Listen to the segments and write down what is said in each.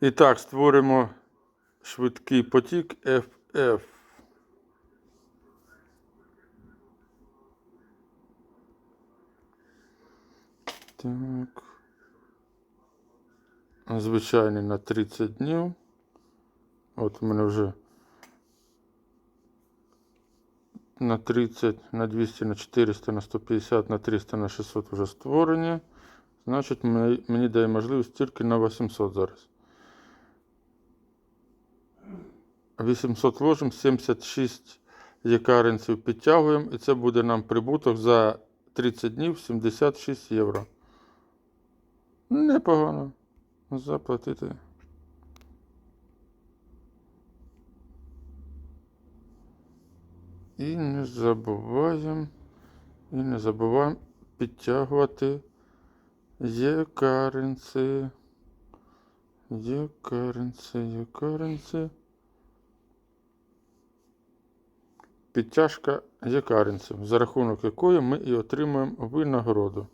І так, створимо швидкий потік FF. Так. Звичайний на 30 днів. От у мене вже на 30, на 200, на 400, на 150, на 300, на 600 вже створені. Значить, мені, дає можливість тільки на 800 зараз. 800 ложимо, 76 якаренців підтягуємо, і це буде нам прибуток за 30 днів 76 євро. Непогано. Заплатити. І не забуваємо, і не забуваємо підтягувати якаренці. Якаренці, якаренці. Підтяжка якаренців, за рахунок якої ми і отримуємо винагороду.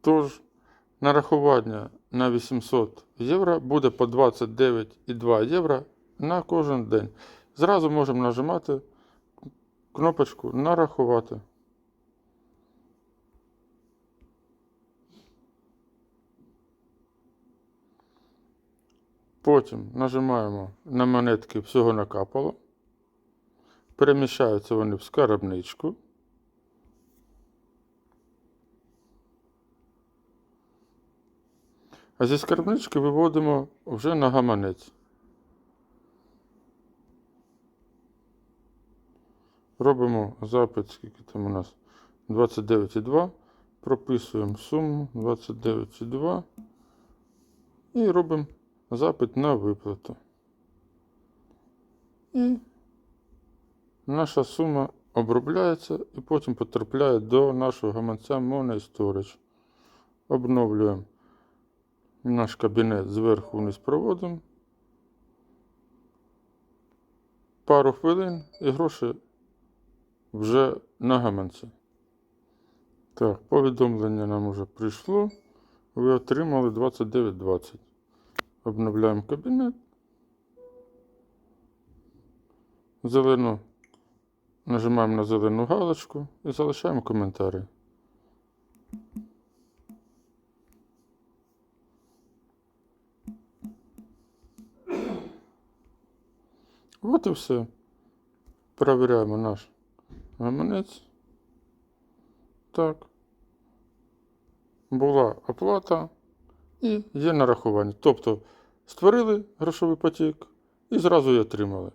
Тож, нарахування на 800 євро буде по 29,2 євро на кожен день. Зразу можемо нажимати кнопочку нарахувати. Потім нажимаємо на монетки всього накапало. Переміщаються вони в скарбничку. А зі скарбнички виводимо вже на гаманець. Робимо запит, скільки там у нас 29,2. Прописуємо суму 29,2 і робимо запит на виплату. І наша сума обробляється і потім потрапляє до нашого гаманця Money Storage. Обновлюємо наш кабінет зверху вниз проводимо. Пару хвилин і гроші вже на гаманці. Так, повідомлення нам вже прийшло. Ви отримали 29,20. Обновляємо кабінет. Зелену нажимаємо на зелену галочку і залишаємо коментарі. От і все. Перевіряємо наш гаманець. Так. Була оплата і є нарахування. Тобто створили грошовий потік і зразу її отримали.